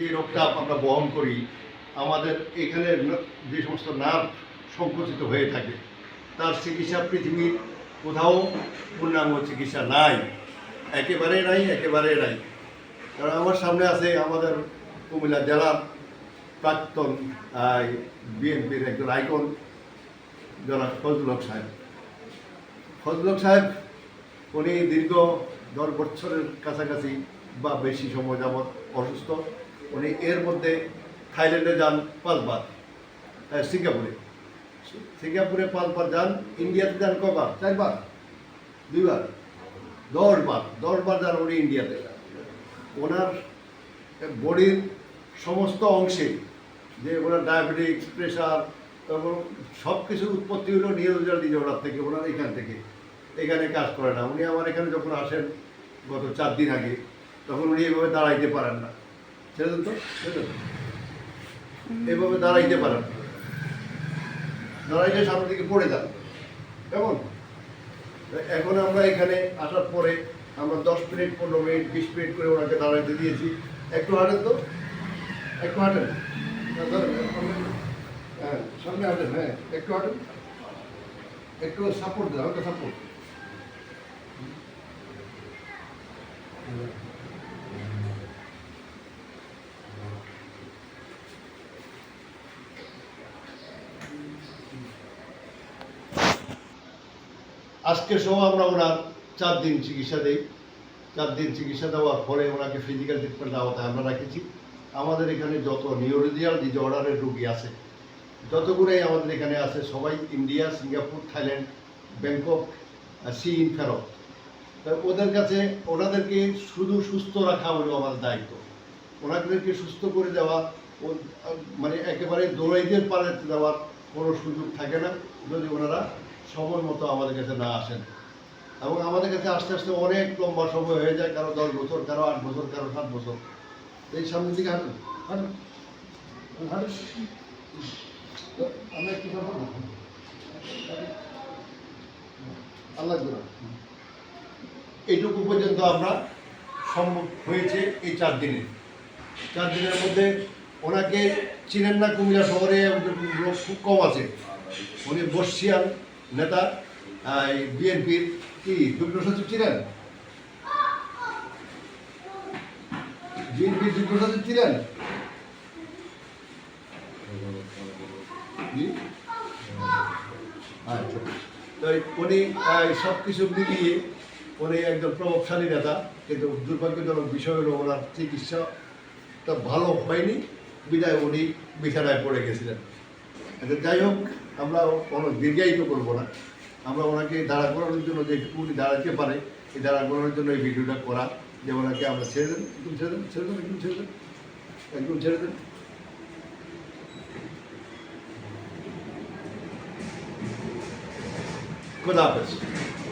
যে রোগটা আমরা বহন করি, আমাদের এখানে যে সমস্ত নার্ভ সংকুচিত হয়ে থাকে, তার চিকিৎসা পৃথিবীর কোথাও পূর্ণাঙ্গ চিকিৎসা নাই। একেবারে নাই একেবারে নাই। কারণ আমার সামনে আছে আমাদের কুমিল্লা জেলার প্রাক্তন বিএনপির একজন আইকন, জনাব ফজলুল হক সাহেব। ফজলুল হক সাহেব, উনি দীর্ঘ দশ বছরের কাছাকাছি বা বেশি সময় যাবৎ অসুস্থ। উনি এর মধ্যে থাইল্যান্ডে যান পাঁচবার সিঙ্গাপুরে। সিঙ্গাপুরে পাঁচবার যান, ইন্ডিয়াতে যান কবার? চারবার দুইবার দশবার দশবার যান উনি ইন্ডিয়াতে। ওনার বডির সমস্ত অংশে, যে ওনার ডায়াবেটিস প্রেশার এবং সব কিছুর উৎপত্তি হলো নিউরোজাল ডিজর্ডার থেকে, ওনার এখান থেকে। এখানে কাজ করে না। উনি আমার এখানে যখন আসেন, গত চার দিন আগে, তখন উনি এভাবে দাঁড়াইতে পারেন না। ছেড়ে দেন তো ছেড়ে দাঁড়াইতে পারেন। দাঁড়াইলে সামনের দিকে পড়ে যান কেমন? এখন আমরা এখানে আসার পরে আমরা দশ মিনিট পনেরো মিনিট বিশ মিনিট করে ওনাকে দাঁড়াইতে দিয়েছি। একটু হাঁটেন তো? একটু হাঁটেন। না, হ্যাঁ সামনে হাঁটেন হ্যাঁ একটু হাঁটেন। একটু সাপোর্ট দেন হালকা সাপোর্ট আজকে সহ আমরা ওনার চার দিন চিকিৎসা দিই। চার দিন চিকিৎসা দেওয়ার পরে ওনাকে ফিজিক্যাল ট্রিটমেন্ট আওতায় আমরা রাখেছি। আমাদের এখানে যত নিউরোজিয়াল ডিজঅর্ডারের রোগী আছে, যতগুলোই আমাদের এখানে আছে, সবাই ইন্ডিয়া সিঙ্গাপুর থাইল্যান্ড ব্যাংকক ইন ফেরত ওদের কাছে ওনাদেরকে শুধু সুস্থ রাখা হলো আমাদের দায়িত্ব। ওনাদেরকে সুস্থ করে দেওয়া মানে একেবারে দৌড়াইতে পারে দেওয়ার কোনো সুযোগ থাকে না। যদি ওনারা সময় মতো আমাদের কাছে না আসেন। এবং আমাদের কাছে আস্তে আস্তে অনেক লম্বা সময় হয়ে যায়, কারও দশ বছর, কারও আট বছর, কারও সাত বছর। এই সামনের দিকে হাঁটুন আমরা আল্লাহ এইটুকু পর্যন্ত আমরা সম্ভব হয়েছে এই চার দিনে। চার দিনের মধ্যে ওনাকে চিনেন না কুমিল্লা শহরে লোক খুব কম আছে। উনি বর্ষিয়ান নেতা বিএনপির কি যুগ্ম সচিব ছিলেন? বিএনপির যুগ্ম সচিব ছিলেন? আচ্ছা। তো উনি সব কিছু মিলিয়ে উনি একজন প্রভাবশালী নেতা, কিন্তু দুর্ভাগ্যজনক বিষয় হলো ওনার চিকিৎসাটা ভালো হয়নি। বিদায় উনি বিছানায় পড়ে গেছিলেন। আচ্ছা যাই হোক আমরা কোনো দীর্ঘায়িত করব না। আমরা ওনাকে দাঁড়া করানোর জন্য যে উনি দাঁড়াতে পারে, এই দাঁড়া করানোর জন্য এই ভিডিওটা করা। যে ওনাকে আমরা ছেড়ে দেন একদম ছেড়ে দেন ছেড়ে দেন একদম ছেড়ে দেন একদম ছেড়ে দেন খোদা হাফেজ।